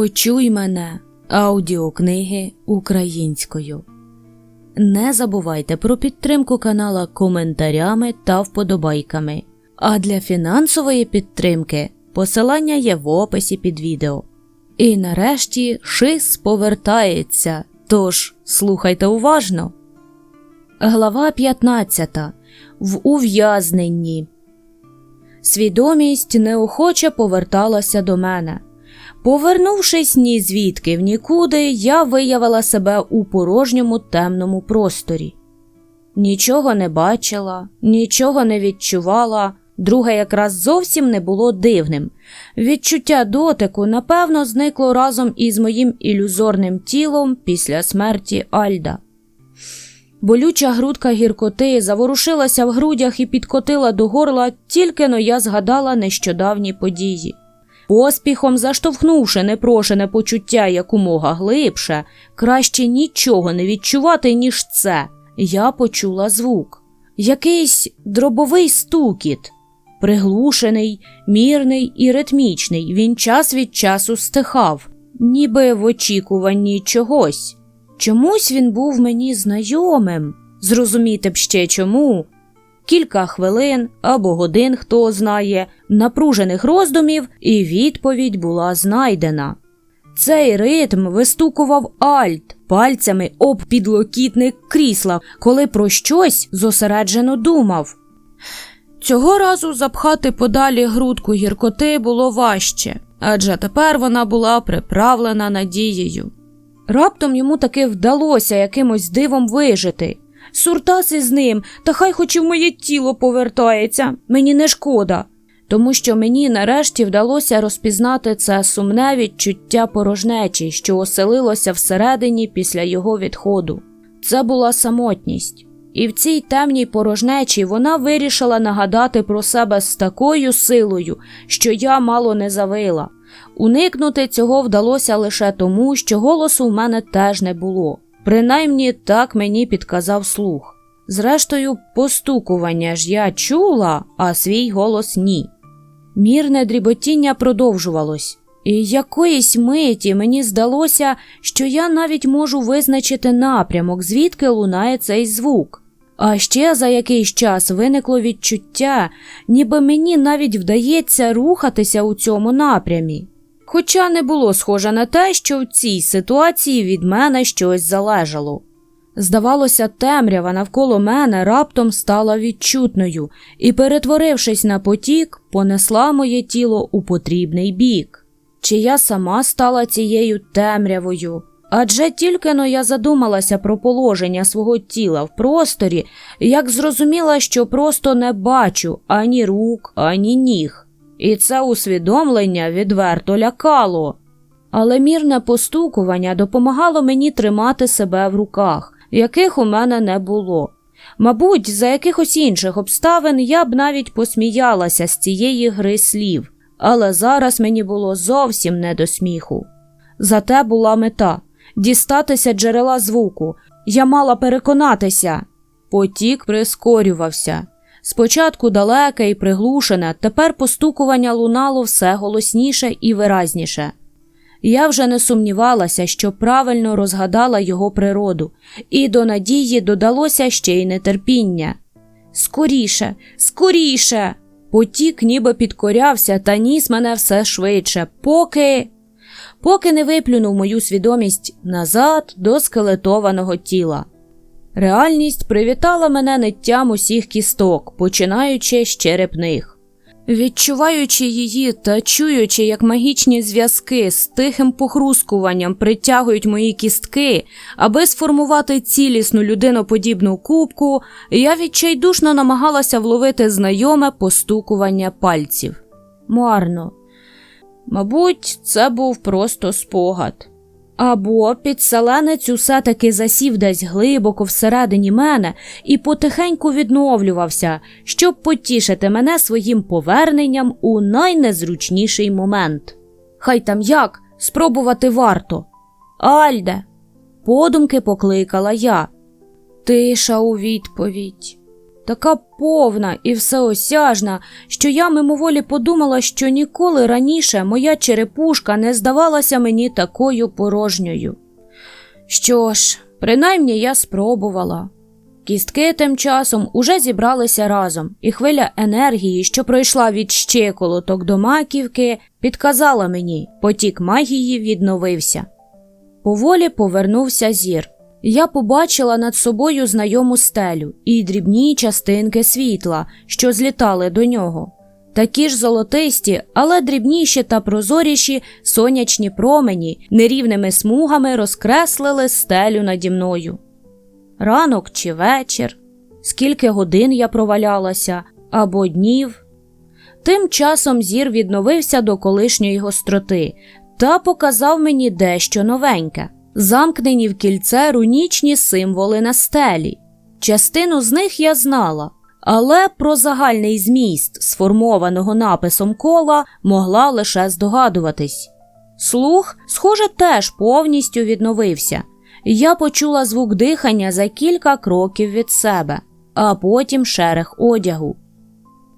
Почуй мене аудіокниги українською. Не забувайте про підтримку канала коментарями та вподобайками. А для фінансової підтримки посилання є в описі під відео. І нарешті шис повертається. Тож слухайте уважно. Глава 15. В ув'язненні. Свідомість неохоче поверталася до мене. Повернувшись ні звідки в нікуди, я виявила себе у порожньому темному просторі. Нічого не бачила, нічого не відчувала, друге якраз зовсім не було дивним. Відчуття дотику, напевно, зникло разом із моїм ілюзорним тілом після смерті Альда. Болюча грудка гіркоти заворушилася в грудях і підкотила до горла, тільки но я згадала нещодавні події. Поспіхом заштовхнувши непрошене почуття якомога глибше, краще нічого не відчувати, ніж це, я почула звук. Якийсь дробовий стукіт, приглушений, мірний і ритмічний, він час від часу стихав, ніби в очікуванні чогось. Чомусь він був мені знайомим, зрозуміти б ще чому. Кілька хвилин або годин, хто знає, напружених роздумів, і відповідь була знайдена. Цей ритм вистукував альт пальцями об підлокітник крісла, коли про щось зосереджено думав. Цього разу запхати подалі грудку гіркоти було важче, адже тепер вона була приправлена надією. Раптом йому таки вдалося якимось дивом вижити. Суртас із ним, та хай хоч і в моє тіло повертається, мені не шкода, тому що мені нарешті вдалося розпізнати це сумне відчуття порожнечі, що оселилося всередині після його відходу. Це була самотність, і в цій темній порожнечі вона вирішила нагадати про себе з такою силою, що я мало не завила. Уникнути цього вдалося лише тому, що голосу в мене теж не було. Принаймні так мені підказав слух. Зрештою, постукування ж я чула, а свій голос ні. Мірне дріботіння продовжувалось, і якоїсь миті мені здалося, що я навіть можу визначити напрямок, звідки лунає цей звук. А ще за якийсь час виникло відчуття, ніби мені навіть вдається рухатися у цьому напрямі. Хоча не було схоже на те, що в цій ситуації від мене щось залежало. Здавалося, темрява навколо мене раптом стала відчутною і, перетворившись на потік, понесла моє тіло у потрібний бік. Чи я сама стала цією темрявою? Адже тільки но я задумалася про положення свого тіла в просторі, як зрозуміла, що просто не бачу ані рук, ані ніг. І це усвідомлення відверто лякало. Але мірне постукування допомагало мені тримати себе в руках, яких у мене не було. Мабуть, за якихось інших обставин я б навіть посміялася з цієї гри слів, але зараз мені було зовсім не до сміху. Зате була мета дістатися джерела звуку. Я мала переконатися. Потік прискорювався. Спочатку далеке і приглушене, тепер постукування лунало все голосніше і виразніше. Я вже не сумнівалася, що правильно розгадала його природу, і до надії додалося ще й нетерпіння. Скоріше, скоріше. Потік ніби підкорявся та ніс мене все швидше, поки. поки не виплюнув мою свідомість назад до скелетованого тіла. Реальність привітала мене ниттям усіх кісток, починаючи з черепних. Відчуваючи її та чуючи, як магічні зв'язки з тихим похрускуванням притягують мої кістки, аби сформувати цілісну людиноподібну кубку, я відчайдушно намагалася вловити знайоме постукування пальців. Марно. Мабуть, це був просто спогад. Або підселенець усе таки засів десь глибоко всередині мене і потихеньку відновлювався, щоб потішити мене своїм поверненням у найнезручніший момент. Хай там як спробувати варто. Альде, подумки покликала я. Тиша у відповідь. Така повна і всеосяжна, що я мимоволі подумала, що ніколи раніше моя черепушка не здавалася мені такою порожньою. Що ж, принаймні я спробувала. Кістки тим часом уже зібралися разом, і хвиля енергії, що пройшла від щиколоток до маківки, підказала мені, потік магії відновився. Поволі повернувся зір. Я побачила над собою знайому стелю і дрібні частинки світла, що злітали до нього. Такі ж золотисті, але дрібніші та прозоріші сонячні промені нерівними смугами розкреслили стелю наді мною. Ранок чи вечір, скільки годин я провалялася, або днів. Тим часом зір відновився до колишньої гостроти та показав мені дещо новеньке замкнені в кільце рунічні символи на стелі. Частину з них я знала, але про загальний зміст, сформованого написом кола, могла лише здогадуватись. Слух, схоже, теж повністю відновився. Я почула звук дихання за кілька кроків від себе, а потім шерех одягу.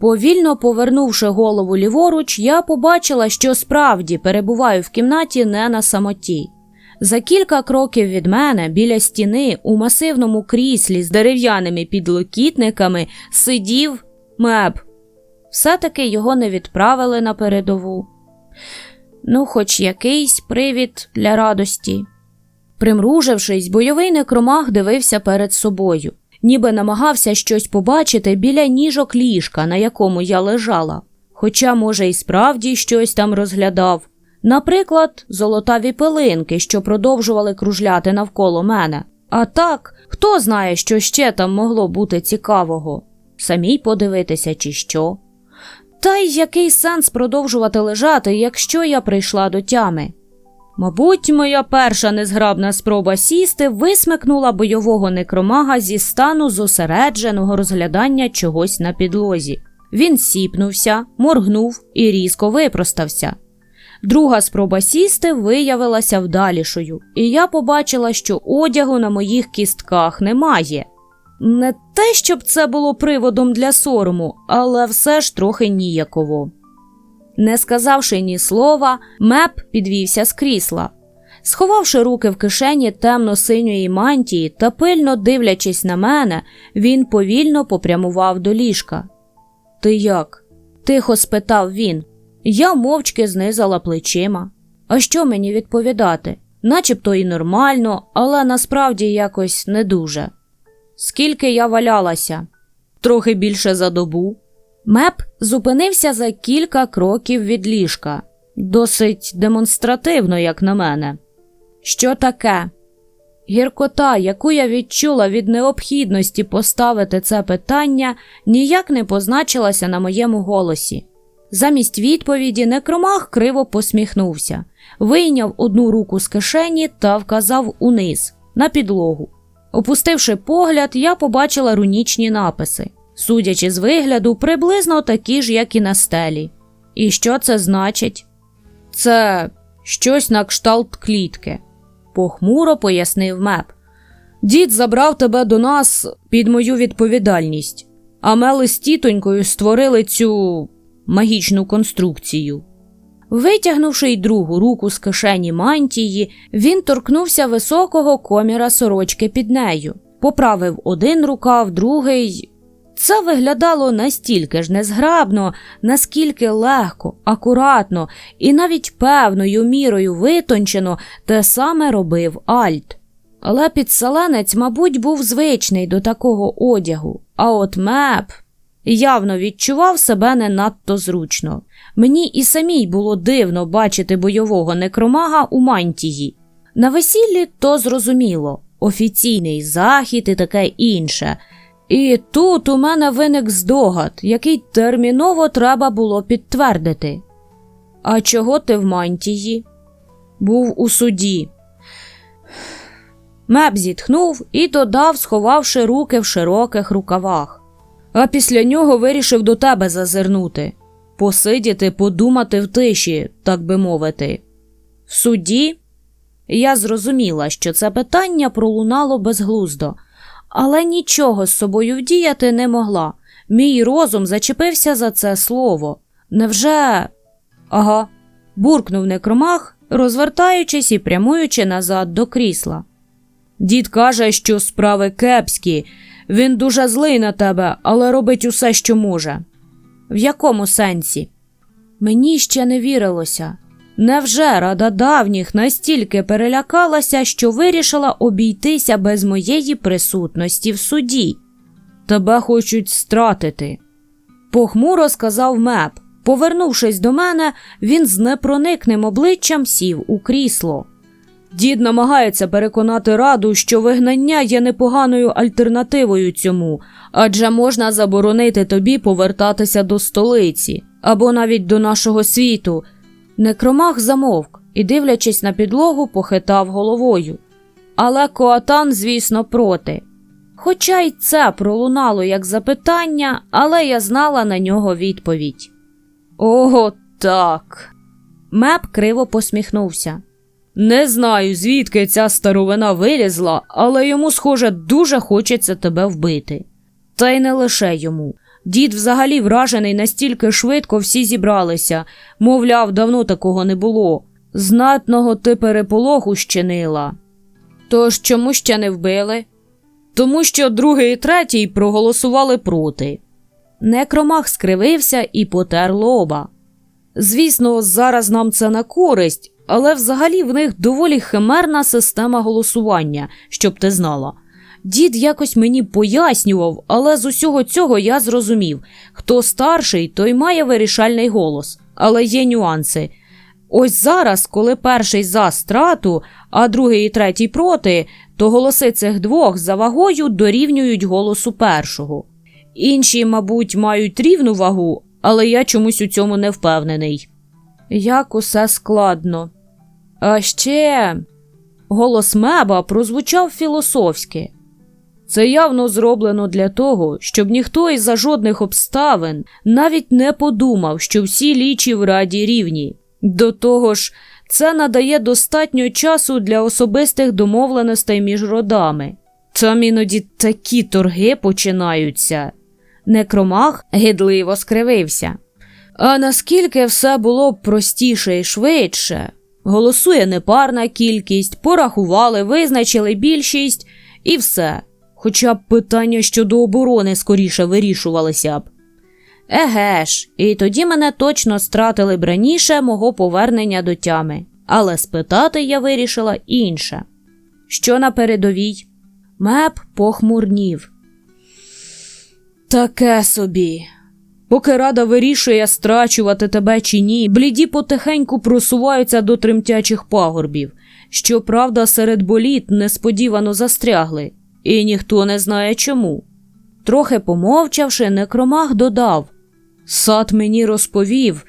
Повільно повернувши голову ліворуч, я побачила, що справді перебуваю в кімнаті не на самоті. За кілька кроків від мене, біля стіни, у масивному кріслі з дерев'яними підлокітниками, сидів меб. Все-таки його не відправили на передову. Ну, хоч якийсь привід для радості. Примружившись, бойовий некромах дивився перед собою, ніби намагався щось побачити біля ніжок ліжка, на якому я лежала, хоча, може, і справді щось там розглядав. Наприклад, золотаві пилинки, що продовжували кружляти навколо мене. А так, хто знає, що ще там могло бути цікавого? Самій подивитися, чи що. Та й який сенс продовжувати лежати, якщо я прийшла до тями? Мабуть, моя перша незграбна спроба сісти висмикнула бойового некромага зі стану зосередженого розглядання чогось на підлозі. Він сіпнувся, моргнув і різко випростався. Друга спроба сісти виявилася вдалішою, і я побачила, що одягу на моїх кістках немає. Не те, щоб це було приводом для сорому, але все ж трохи ніяково. Не сказавши ні слова, меп підвівся з крісла. Сховавши руки в кишені темно-синьої мантії та пильно дивлячись на мене, він повільно попрямував до ліжка. Ти як? тихо спитав він. Я мовчки знизала плечима. А що мені відповідати? Начебто і нормально, але насправді якось не дуже. Скільки я валялася? Трохи більше за добу. Меп зупинився за кілька кроків від ліжка, досить демонстративно, як на мене. Що таке? Гіркота, яку я відчула від необхідності поставити це питання, ніяк не позначилася на моєму голосі. Замість відповіді некромах криво посміхнувся, вийняв одну руку з кишені та вказав униз, на підлогу. Опустивши погляд, я побачила рунічні написи, судячи з вигляду, приблизно такі ж, як і на стелі. І що це значить? Це щось на кшталт клітки, похмуро пояснив меп. Дід забрав тебе до нас під мою відповідальність, а мели з тітонькою створили цю магічну конструкцію. Витягнувши й другу руку з кишені мантії, він торкнувся високого коміра сорочки під нею, поправив один рукав, другий. Це виглядало настільки ж незграбно, наскільки легко, акуратно і навіть певною мірою витончено те саме робив Альт. Але підселенець, мабуть, був звичний до такого одягу, а от меп явно відчував себе не надто зручно. Мені і самій було дивно бачити бойового некромага у мантії. На весіллі то зрозуміло офіційний захід і таке інше. І тут у мене виник здогад, який терміново треба було підтвердити. А чого ти в мантії? Був у суді. Меп зітхнув і додав, сховавши руки в широких рукавах а після нього вирішив до тебе зазирнути, посидіти, подумати в тиші, так би мовити. В суді я зрозуміла, що це питання пролунало безглуздо, але нічого з собою вдіяти не могла. Мій розум зачепився за це слово. Невже. Ага, буркнув некромах, розвертаючись і прямуючи назад до крісла. Дід каже, що справи кепські. Він дуже злий на тебе, але робить усе, що може. В якому сенсі? Мені ще не вірилося. Невже рада давніх настільки перелякалася, що вирішила обійтися без моєї присутності в суді? Тебе хочуть стратити. Похмуро сказав меп. Повернувшись до мене, він з непроникним обличчям сів у крісло. Дід намагається переконати раду, що вигнання є непоганою альтернативою цьому, адже можна заборонити тобі повертатися до столиці або навіть до нашого світу. Некромах замовк і, дивлячись на підлогу, похитав головою. Але Коатан, звісно, проти. Хоча й це пролунало як запитання, але я знала на нього відповідь. Ого, так. Меп криво посміхнувся. Не знаю, звідки ця старовина вилізла, але йому, схоже, дуже хочеться тебе вбити. Та й не лише йому. Дід взагалі вражений настільки швидко всі зібралися, мовляв, давно такого не було. Знатного ти переполоху щинила. Тож чому ще не вбили? Тому що другий і третій проголосували проти. Некромах скривився і потер лоба. Звісно, зараз нам це на користь, але взагалі в них доволі химерна система голосування, щоб ти знала. Дід якось мені пояснював, але з усього цього я зрозумів хто старший, той має вирішальний голос, але є нюанси. Ось зараз, коли перший за страту, а другий і третій проти, то голоси цих двох за вагою дорівнюють голосу першого. Інші, мабуть, мають рівну вагу, але я чомусь у цьому не впевнений. Як усе складно. А ще голос меба прозвучав філософськи. Це явно зроблено для того, щоб ніхто із за жодних обставин навіть не подумав, що всі лічі в раді рівні. До того ж, це надає достатньо часу для особистих домовленостей між родами. Там іноді такі торги починаються. Некромах гидливо скривився. А наскільки все було б простіше і швидше, голосує непарна кількість, порахували, визначили більшість і все. Хоча б питання щодо оборони скоріше вирішувалися б. Еге ж, і тоді мене точно стратили б раніше мого повернення до тями, але спитати я вирішила інше. Що на передовій? Меп похмурнів. Таке собі. Поки рада вирішує, страчувати тебе чи ні, бліді потихеньку просуваються до тремтячих пагорбів. Щоправда, серед боліт несподівано застрягли, і ніхто не знає чому. Трохи помовчавши, некромах додав Сад мені розповів.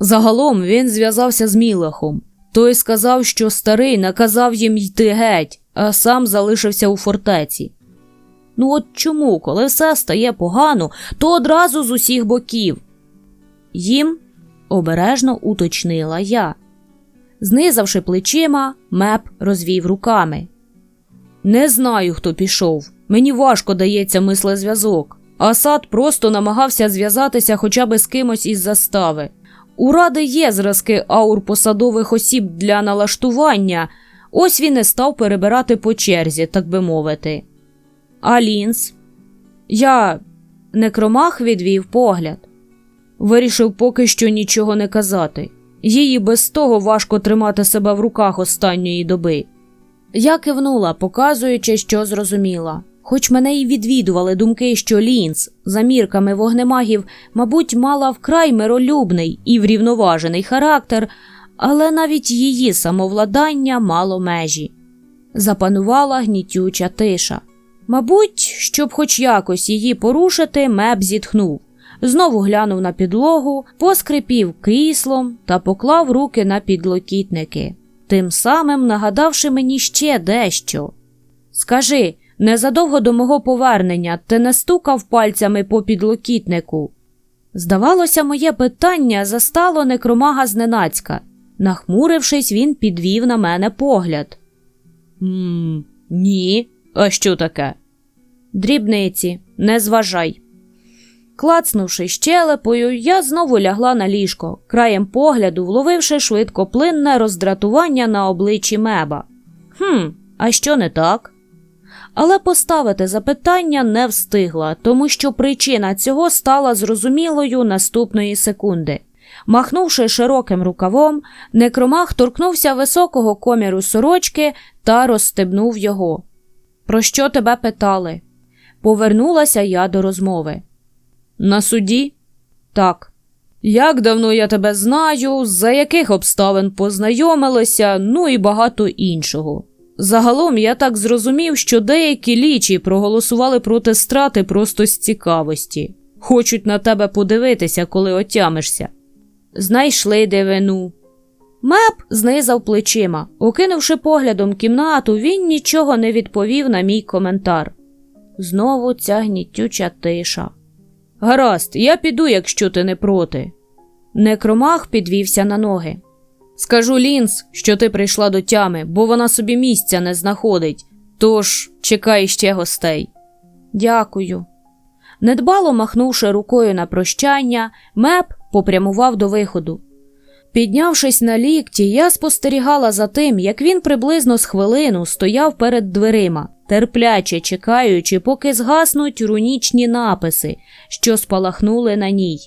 Загалом він зв'язався з Мілахом. Той сказав, що старий наказав їм йти геть, а сам залишився у фортеці. Ну от чому, коли все стає погано, то одразу з усіх боків? Їм обережно уточнила я. Знизавши плечима, меп розвів руками. Не знаю, хто пішов. Мені важко дається мислезв'язок. Асад просто намагався зв'язатися хоча б з кимось із застави. У ради є зразки аур посадових осіб для налаштування, ось він і став перебирати по черзі, так би мовити. А лінз? Я некромах відвів погляд. Вирішив поки що нічого не казати. Їй без того важко тримати себе в руках останньої доби. Я кивнула, показуючи, що зрозуміла. Хоч мене й відвідували думки, що Лінз за мірками вогнемагів, мабуть, мала вкрай миролюбний і врівноважений характер, але навіть її самовладання мало межі. Запанувала гнітюча тиша. Мабуть, щоб хоч якось її порушити, меб зітхнув. Знову глянув на підлогу, поскрипів кріслом та поклав руки на підлокітники, тим самим нагадавши мені ще дещо. Скажи, незадовго до мого повернення ти не стукав пальцями по підлокітнику? Здавалося, моє питання застало некромага зненацька. Нахмурившись, він підвів на мене погляд. «Ммм, ні, а що таке? Дрібниці, не зважай. Клацнувши щелепою, я знову лягла на ліжко, краєм погляду вловивши швидкоплинне роздратування на обличчі меба. Хм, а що не так? Але поставити запитання не встигла, тому що причина цього стала зрозумілою наступної секунди. Махнувши широким рукавом, некромах торкнувся високого коміру сорочки та розстебнув його. Про що тебе питали? Повернулася я до розмови. На суді? Так. Як давно я тебе знаю, за яких обставин познайомилися, ну і багато іншого. Загалом я так зрозумів, що деякі лічі проголосували проти страти просто з цікавості. Хочуть на тебе подивитися, коли отямишся. Знайшли дивину. Меп знизав плечима. Окинувши поглядом кімнату, він нічого не відповів на мій коментар. Знову ця гнітюча тиша. Гаразд, я піду, якщо ти не проти. Некромах підвівся на ноги. Скажу Лінс, що ти прийшла до тями, бо вона собі місця не знаходить. Тож чекай ще гостей. Дякую. Недбало махнувши рукою на прощання, меп попрямував до виходу. Піднявшись на лікті, я спостерігала за тим, як він приблизно з хвилину стояв перед дверима, терпляче чекаючи, поки згаснуть рунічні написи, що спалахнули на ній.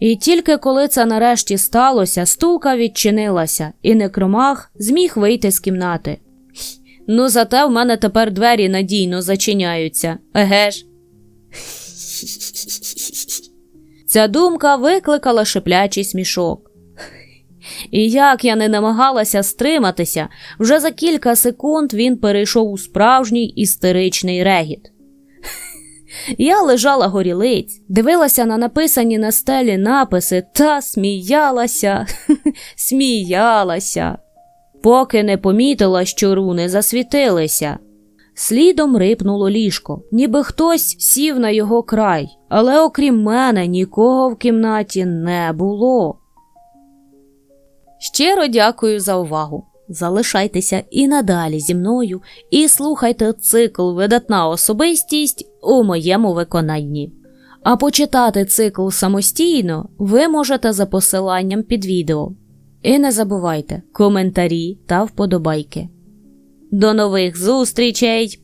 І тільки коли це нарешті сталося, стулка відчинилася, і некромах зміг вийти з кімнати. Ну, зате в мене тепер двері надійно зачиняються, еге ж. Ця думка викликала шиплячий смішок. І як я не намагалася стриматися, вже за кілька секунд він перейшов у справжній істеричний регіт. Я лежала горілиць, дивилася на написані на стелі написи та сміялася, сміялася, поки не помітила, що руни засвітилися. Слідом рипнуло ліжко, ніби хтось сів на його край, але окрім мене нікого в кімнаті не було. Щиро дякую за увагу. Залишайтеся і надалі зі мною і слухайте цикл Видатна особистість у моєму виконанні. А почитати цикл самостійно ви можете за посиланням під відео. І не забувайте коментарі та вподобайки. До нових зустрічей!